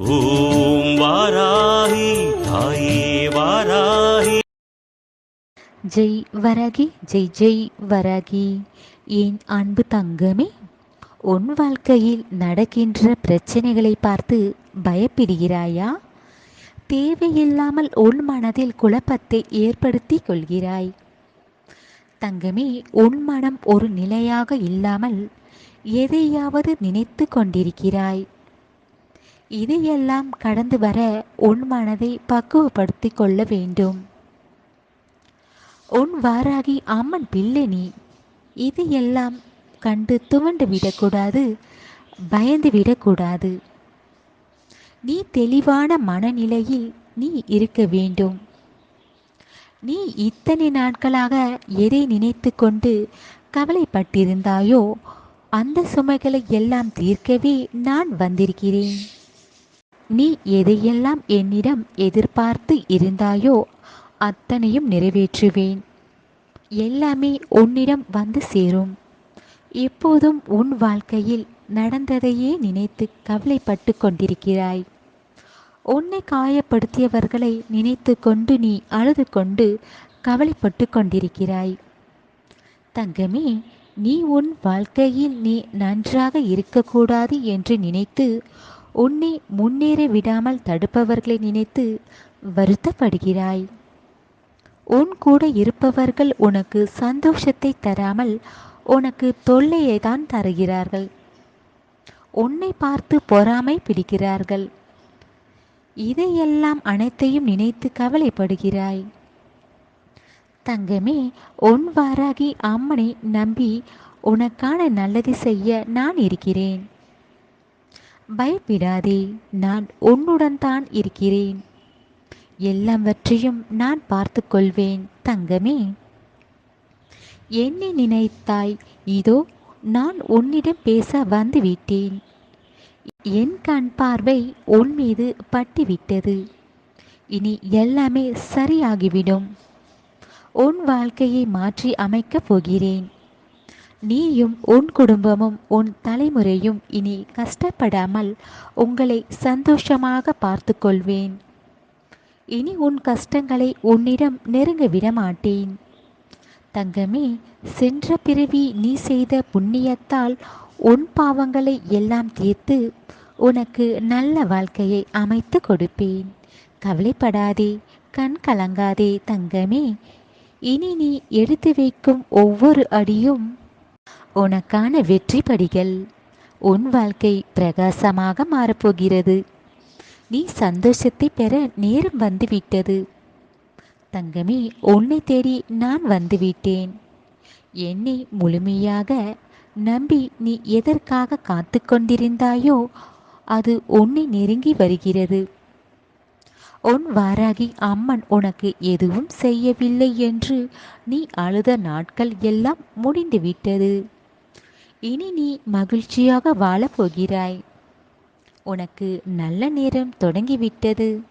ஓம் வாராகி தாயே வாராகி. ஜெய் வரகி ஜெய் ஜெய் வரகி. என் அன்பு தங்கமே? உன் வாழ்க்கையில் நடக்கின்ற பிரச்சனைகளை பார்த்து பயப்படுகிறாயா? தேவையில்லாமல் உன் மனதில் குழப்பத்தை ஏற்படுத்தி கொள்கிறாய். தங்கமே உன் மனம் ஒரு நிலையாக இல்லாமல் எதையாவது நினைத்து கொண்டிருக்கிறாய். இதையெல்லாம் கடந்து வர உன் மனதை பக்குவப்படுத்திக் கொள்ள வேண்டும். உன் வாராகி அம்மன் பிள்ளை நீ. இதையெல்லாம் கண்டு துவண்டு விடக்கூடாது பயந்து விடக்கூடாது. நீ தெளிவான மனநிலையில் நீ இருக்க வேண்டும். நீ இத்தனை நாட்களாக எதை நினைத்து கொண்டு கவலைப்பட்டிருந்தாயோ அந்த சுமைகளை எல்லாம் தீர்க்கவே நான் வந்திருக்கிறேன். நீ எதையெல்லாம் என்னிடம் எதிர்பார்த்து இருந்தாயோ அத்தனையும் நிறைவேற்றுவேன். எல்லாமே உன்னிடம் வந்து சேரும். எப்போதும் உன் வாழ்க்கையில் நடந்ததையே நினைத்து கவலைப்பட்டு கொண்டிருக்கிறாய். உன்னை காயப்படுத்தியவர்களை நினைத்து கொண்டு நீ அழுது கொண்டு கவலைப்பட்டு கொண்டிருக்கிறாய். தங்கமே நீ உன் வாழ்க்கையில் நீ நன்றாக இருக்கக்கூடாது என்று நினைத்து உன்னை முன்னேற விடாமல் தடுப்பவர்களை நினைத்து வருத்தப்படுகிறாய். உன் கூட இருப்பவர்கள் உனக்கு சந்தோஷத்தை தராமல் உனக்கு தொல்லையை தான் தருகிறார்கள். உன்னை பார்த்து பொறாமை பிடிக்கிறார்கள். இதையெல்லாம் அனைத்தையும் நினைத்து கவலைப்படுகிறாய். தங்கமே உன் வாராகி அம்மனை நம்பி உனக்கான நல்லது செய்ய நான் இருக்கிறேன். பயப்படாதே நான் உன்னுடன் தான் இருக்கிறேன். எல்லாவற்றையும் நான் பார்த்து கொள்வேன் தங்கமே. என்னை நினைத்தாய் இதோ நான் உன்னிடம் பேச வந்துவிட்டேன். என் கண் பார்வை உன் மீது பட்டுவிட்டது. இனி எல்லாமே சரியாகிவிடும். உன் வாழ்க்கையை மாற்றி அமைக்கப் போகிறேன். நீயும் உன் குடும்பமும் உன் தலைமுறையும் இனி கஷ்டப்படாமல் உங்களை சந்தோஷமாக பார்த்து கொள்வேன் இனி உன் கஷ்டங்களை உன்னிடம் நெருங்க விடமாட்டேன். தங்கமே சென்ற பிறவி நீ செய்த புண்ணியத்தால் உன் பாவங்களை எல்லாம் தீர்த்து உனக்கு நல்ல வாழ்க்கையை அமைத்து கொடுப்பேன். கவலைப்படாதே கண் கலங்காதே தங்கமே. இனி நீ எடுத்து வைக்கும் ஒவ்வொரு அடியும் உனக்கான வெற்றி படிகள் உன் வாழ்க்கை பிரகாசமாக மாறப்போகிறது. நீ சந்தோஷத்தை பெற நேரம் வந்துவிட்டது. தங்கமே உன்னை தேடி நான் வந்துவிட்டேன். என்னை முழுமையாக நம்பி நீ எதற்காக காத்து கொண்டிருந்தாயோ அது உன்னை நெருங்கி வருகிறது. உன் வாராகி அம்மன் உனக்கு எதுவும் செய்யவில்லை என்று நீ அழுத நாட்கள் எல்லாம் முடிந்துவிட்டது. இனி நீ மகிழ்ச்சியாக வாழப் போகிறாய் உனக்கு நல்ல நேரம் தொடங்கிவிட்டது.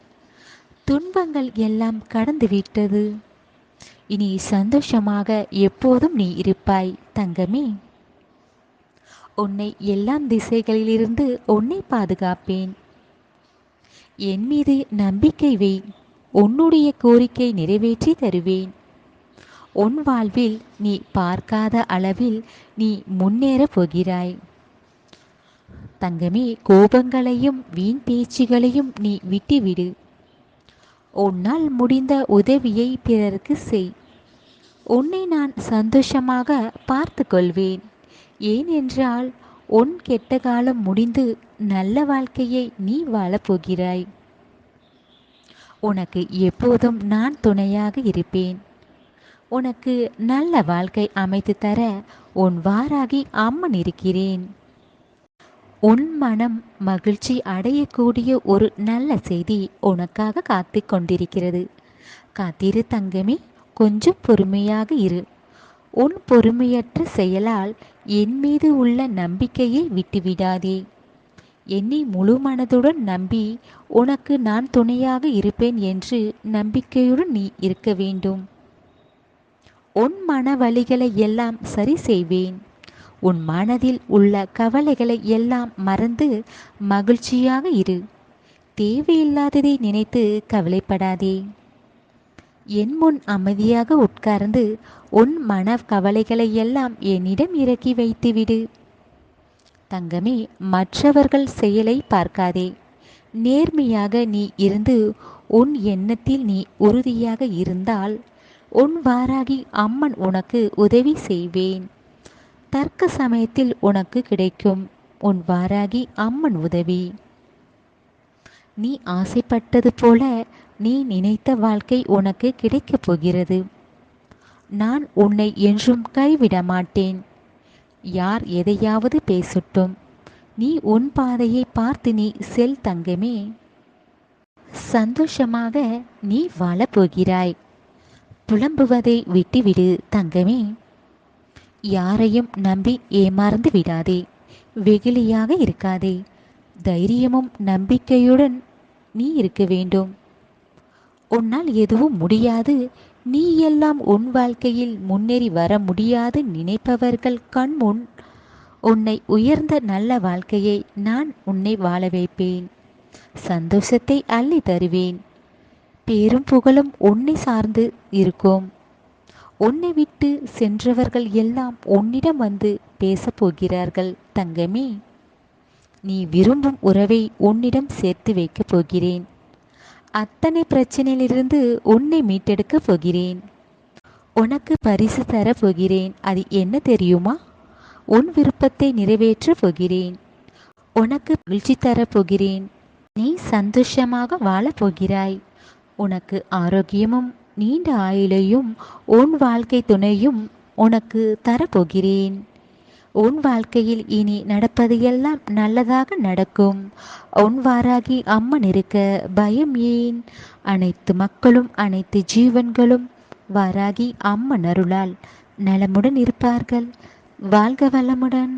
துன்பங்கள் எல்லாம் கடந்துவிட்டது. இனி சந்தோஷமாக எப்போதும் நீ இருப்பாய் தங்கமே. உன்னை எல்லாம் திசைகளிலிருந்து உன்னை பாதுகாப்பேன். என் மீது நம்பிக்கை வை. உன்னுடைய கோரிக்கை நிறைவேற்றி தருவேன். உன் வாழ்வில் நீ பார்க்காத அளவில் நீ முன்னேறப் போகிறாய். தங்கமே கோபங்களையும் வீண் பேச்சுகளையும் நீ விட்டுவிடு. உன்னால் முடிந்த உதவியை பிறருக்கு செய். உன்னை நான் சந்தோஷமாக பார்த்து கொள்வேன் ஏனென்றால் உன் கெட்ட காலம் முடிந்து நல்ல வாழ்க்கையை நீ வாழப்போகிறாய். உனக்கு எப்போதும் நான் துணையாக இருப்பேன். உனக்கு நல்ல வாழ்க்கை அமைத்து தர உன் வாராகி அம்மன் இருக்கிறேன். உன் மனம் மகிழ்ச்சி அடையக்கூடிய ஒரு நல்ல செய்தி உனக்காக காத்து கொண்டிருக்கிறது. காத்திரு தங்கமே கொஞ்சம் பொறுமையாக இரு. உன் பொறுமையற்ற செயலால் என் மீது உள்ள நம்பிக்கையை விட்டுவிடாதே. என்னை முழு மனதுடன் நம்பி உனக்கு நான் துணையாக இருப்பேன் என்று நம்பிக்கையுடன் நீ இருக்க வேண்டும். உன் மன வழிகளை எல்லாம் சரி செய்வேன். உன் மனதில் உள்ள கவலைகளை எல்லாம் மறந்து மகிழ்ச்சியாக இரு. தேவையில்லாததை நினைத்து கவலைப்படாதே. என் முன் அமைதியாக உட்கார்ந்து உன் மன கவலைகளை எல்லாம் என்னிடம் இறக்கி வைத்துவிடு தங்கமே மற்றவர்கள் செயலை பார்க்காதே. நேர்மையாக நீ இருந்து உன் எண்ணத்தில் நீ உறுதியாக இருந்தால் உன் வாராகி அம்மன் உனக்கு உதவி செய்வேன். தர்க்க சமயத்தில் உனக்கு கிடைக்கும் உன் வாராகி அம்மன் உதவி. நீ ஆசைப்பட்டது போல நீ நினைத்த வாழ்க்கை உனக்கு கிடைக்கப் போகிறது. நான் உன்னை என்றும் கைவிட மாட்டேன். யார் எதையாவது பேசட்டும். நீ உன் பாதையை பார்த்து நீ செல் தங்கமே. சந்தோஷமாக நீ வாழப் போகிறாய். புலம்புவதை விட்டுவிடு தங்கமே. யாரையும் நம்பி ஏமாறந்து விடாதே. வெகுளியாக இருக்காதே. தைரியமும் நம்பிக்கையுடன் நீ இருக்க வேண்டும். உன்னால் எதுவும் முடியாது. நீ எல்லாம் உன் வாழ்க்கையில் முன்னேறி வர முடியாது நினைப்பவர்கள் கண்முன் உன்னை உயர்ந்த நல்ல வாழ்க்கையை நான் உன்னை வாழ வைப்பேன். சந்தோஷத்தை அள்ளி தருவேன். பேரும் புகழும் உன்னை சார்ந்து இருக்கும். உன்னை விட்டு சென்றவர்கள் எல்லாம் உன்னிடம் வந்து பேசப் போகிறார்கள் தங்கமே. நீ விரும்பும் உறவை உன்னிடம் சேர்த்து வைக்கப் போகிறேன். அத்தனை பிரச்சனையிலிருந்து உன்னை மீட்டெடுக்கப் போகிறேன். உனக்கு பரிசு தரப் போகிறேன். அது என்ன தெரியுமா? உன் விருப்பத்தை நிறைவேற்றப் போகிறேன். உனக்கு மகிழ்ச்சி தரப் போகிறேன். நீ சந்தோஷமாக வாழப் போகிறாய். உனக்கு ஆரோக்கியமும் நீண்ட ஆயுளையும் உன் வாழ்க்கை துணையும் உனக்கு தரப்போகிறேன். உன் வாழ்க்கையில் இனி நடப்பது எல்லாம் நல்லதாக நடக்கும். உன் வாராகி அம்மன் இருக்க பயம் ஏன்? அனைத்து மக்களும் அனைத்து ஜீவன்களும் வாராகி அம்மன் அருளால் நலமுடன் இருப்பார்கள். வாழ்க வளமுடன்.